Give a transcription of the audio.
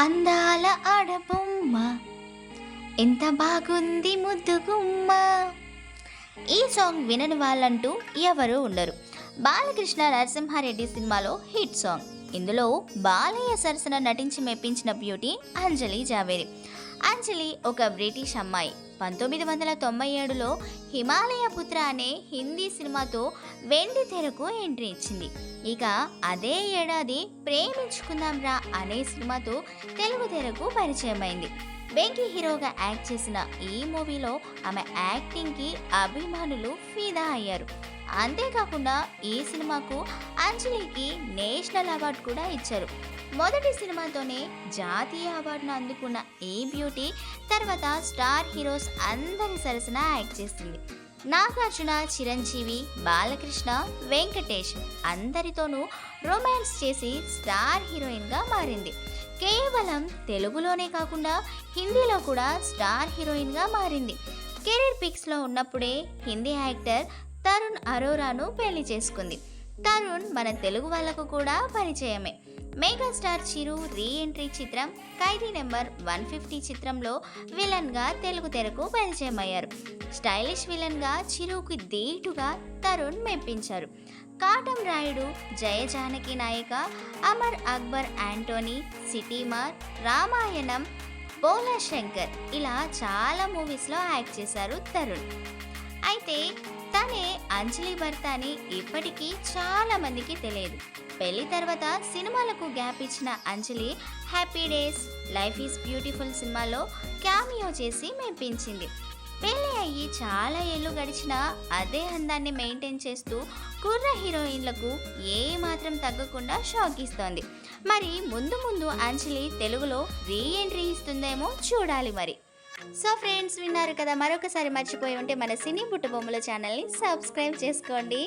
అందాల ఆడబొమ్మ ఎంత బాగుంది ముద్దుగుమ్మ. ఈ సాంగ్ వినని వాళ్ళంటూ ఎవరూ ఉండరు. బాలకృష్ణ నరసింహారెడ్డి సినిమాలో హిట్ సాంగ్. ఇందులో బాలయ్య సరసన నటించి మెప్పించిన బ్యూటీ అంజలి జావేరి. అంజలి ఒక బ్రిటిష్ అమ్మాయి. పంతొమ్మిది వందల తొంభై ఏడులో హిమాలయ పుత్ర అనే హిందీ సినిమాతో వెండి తెరకు ఎంట్రీ ఇచ్చింది. ఇక అదే ఏడాది ప్రేమించుకుందాం రా అనే సినిమాతో తెలుగు తెరకు పరిచయమైంది. వెంకీ హీరోగా యాక్ట్ చేసిన ఈ మూవీలో ఆమె యాక్టింగ్కి అభిమానులు ఫిదా అయ్యారు. అంతేకాకుండా ఈ సినిమాకు అంజలికి నేషనల్ అవార్డు కూడా ఇచ్చారు. మొదటి సినిమాతోనే జాతీయ అవార్డును అందుకున్న ఈ బ్యూటీ తర్వాత స్టార్ హీరోస్ అందరి సరసన యాక్ట్ చేసింది. నాగార్జున చిరంజీవి బాలకృష్ణ వెంకటేష్ అందరితోనూ రొమాన్స్ చేసి స్టార్ హీరోయిన్గా మారింది. కేవలం తెలుగులోనే కాకుండా హిందీలో కూడా స్టార్ హీరోయిన్గా మారింది. కెరీర్ పిక్స్లో ఉన్నప్పుడే హిందీ యాక్టర్ తరుణ్ అరోరాను పెళ్ళి చేసుకుంది. తరుణ్ మన తెలుగు వాళ్ళకు కూడా పరిచయమే. మెగాస్టార్ చిరు రీ ఎంట్రీ చిత్రం ఖైదీ నెంబర్ వన్ ఫిఫ్టీ చిత్రంలో విలన్గా తెలుగు తెరకు పరిచయం అయ్యారు స్టైలిష్ విలన్గా చిరుకి దీటుగా తరుణ్ మెప్పించారు. కాటం రాయుడు జయ జానకి నాయక అమర్ అక్బర్ యాంటోనీ సిటీమార్ రామాయణం బోలా శంకర్ ఇలా చాలా మూవీస్లో యాక్ట్ చేశారు తరుణ్. అయితే తనే అంజలి భర్త అని ఇప్పటికీ చాలా మందికి తెలియదు. పెళ్ళి తర్వాత సినిమాలకు గ్యాప్ ఇచ్చిన Anjali happy days life is beautiful సినిమాలో క్యామియో చేసి మెప్పించింది. పెళ్ళి అయ్యి చాలా ఏళ్ళు గడిచినా అదే అందాన్ని మెయింటైన్ చేస్తూ కుర్ర హీరోయిన్లకు ఏ మాత్రం తగ్గకుండా షాక్ ఇస్తోంది మరి ముందు ముందు అంజలి తెలుగులో రీ ఎంట్రీ ఇస్తుందేమో చూడాలి మరి. సో ఫ్రెండ్స్ విన్నారు కదా మరొకసారి మర్చిపోయి ఉంటే మన సినీ బుట్టబొమ్మల ఛానల్ని సబ్స్క్రైబ్ చేసుకోండి.